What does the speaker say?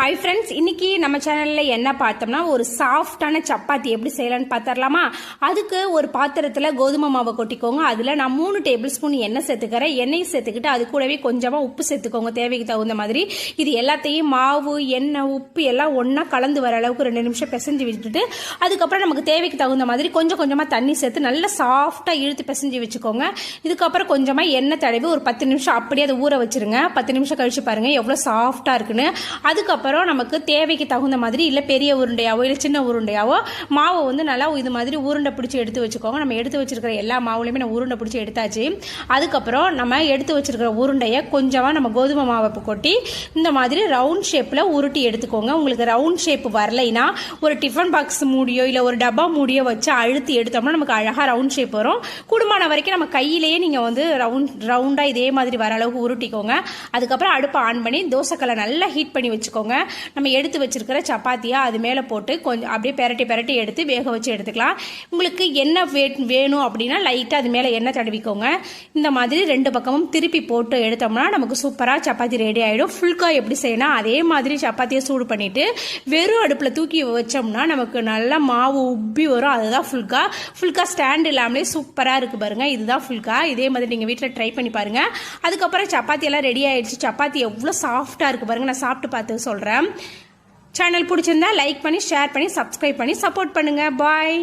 Hi friends இன்னைக்கு நம்ம சேனலில் என்ன பார்த்தோம்னா ஒரு சாஃப்டான சப்பாத்தி எப்படி செய்யலாம்னு பார்த்துடலாமா? அதுக்கு ஒரு பாத்திரத்தில் கோதுமை மாவை கொட்டிக்கோங்க. அதில் நான் மூணு டேபிள் ஸ்பூன் எண்ணெய் சேர்த்துக்கிறேன். எண்ணெய் சேர்த்துக்கிட்டு அது கூடவே கொஞ்சமாக உப்பு சேர்த்துக்கோங்க. தேவைக்கு தகுந்த மாதிரி. இது எல்லாத்தையும் மாவு எண்ணெய் உப்பு எல்லாம் ஒன்றா கலந்து வர அளவுக்கு ரெண்டு நிமிஷம் பிசைஞ்சு விட்டுட்டு அதுக்கப்புறம் நமக்கு தேவைக்கு தகுந்த மாதிரி கொஞ்சம் கொஞ்சமாக தண்ணி சேர்த்து நல்லா சாஃப்டாக இழுத்து பிசைஞ்சு வச்சுக்கோங்க. இதுக்கப்புறம் கொஞ்சமாக எண்ணெய் தடவி ஒரு பத்து நிமிஷம் அப்படியே அதை ஊற வச்சிருங்க. பத்து நிமிஷம் கழிச்சு பாருங்கள் எவ்வளோ சாஃப்டாக இருக்குன்னு. அதுக்கப்புறம் நமக்கு தேவைக்கு தகுந்த மாதிரி இல்லை பெரிய உருண்டையாவோ இல்லை சின்ன உருண்டையாவோ மாவை வந்து நல்லா இது மாதிரி உருண்டை பிடிச்சி எடுத்து வச்சுக்கோங்க. நம்ம எடுத்து வச்சிருக்கிற எல்லா மாவுலையுமே நம்ம உருண்டை பிடிச்சி எடுத்தாச்சு. அதுக்கப்புறம் நம்ம எடுத்து வச்சிருக்கிற உருண்டையை கொஞ்சமாக நம்ம கோதுமை மாவை கொட்டி இந்த மாதிரி ரவுண்ட் ஷேப்பில் உருட்டி எடுத்துக்கோங்க. உங்களுக்கு ரவுண்ட் ஷேப் வரலைன்னா ஒரு டிஃபன் பாக்ஸ் மூடியோ இல்லை ஒரு டப்பா மூடியோ வச்சு அழுத்தி எடுத்தோம்னா நமக்கு அழகாக ரவுண்ட் ஷேப் வரும். குடும்பம் வரைக்கும் நம்ம கையிலேயே நீங்கள் வந்து ரவுண்ட் ரவுண்டாக இதே மாதிரி வர அளவுக்கு உருட்டிக்கோங்க. அதுக்கப்புறம் அடுப்பை ஆன் பண்ணி தோசைக்கல்லை நல்லா ஹீட் பண்ணி வச்சுக்கோங்க. நம்ம எடுத்து வச்சிருக்கிற சப்பாத்தியை அது மேலே போட்டு கொஞ்சம் அப்படியே பெரட்டி பெரட்டி எடுத்து வேக வச்சு எடுத்துக்கலாம். உங்களுக்கு என்ன வே வேணும் அப்படின்னா லைட்டாக அது மேலே எண்ணெய் தடவிக்கோங்க. இந்த மாதிரி ரெண்டு பக்கமும் திருப்பி போட்டு எடுத்தோம்னா நமக்கு சூப்பராக சப்பாத்தி ரெடி ஆகிடும் ஃபுல்கா எப்படி செய்யணும் அதே மாதிரி சப்பாத்தியை சூடு பண்ணிவிட்டு வெறும் அடுப்பில் தூக்கி வச்சோம்னா நமக்கு நல்லா மாவு உப்பி வரும். அதுதான் ஃபுல்கா ஃபுல்கா ஸ்டாண்ட் இல்லாமலே சூப்பராக இருக்குது பாருங்கள் இதுதான் ஃபுல்கா இதே மாதிரி நீங்கள் வீட்டில் ட்ரை பண்ணி பாருங்கள் அதுக்கப்புறம் சப்பாத்தி எல்லாம் ரெடி ஆகிடுச்சு சப்பாத்தி எவ்வளோ சாஃப்டாக இருக்குது பாருங்கள் நான் சாப்பிட்டு பார்த்து சொல்கிறேன் சொல்கிறேன் சேனல் பிடிச்சிருந்தா லைக் பண்ணி ஷேர் பண்ணி சப்ஸ்கிரைப் பண்ணி சப்போர்ட் பண்ணுங்கள் பாய்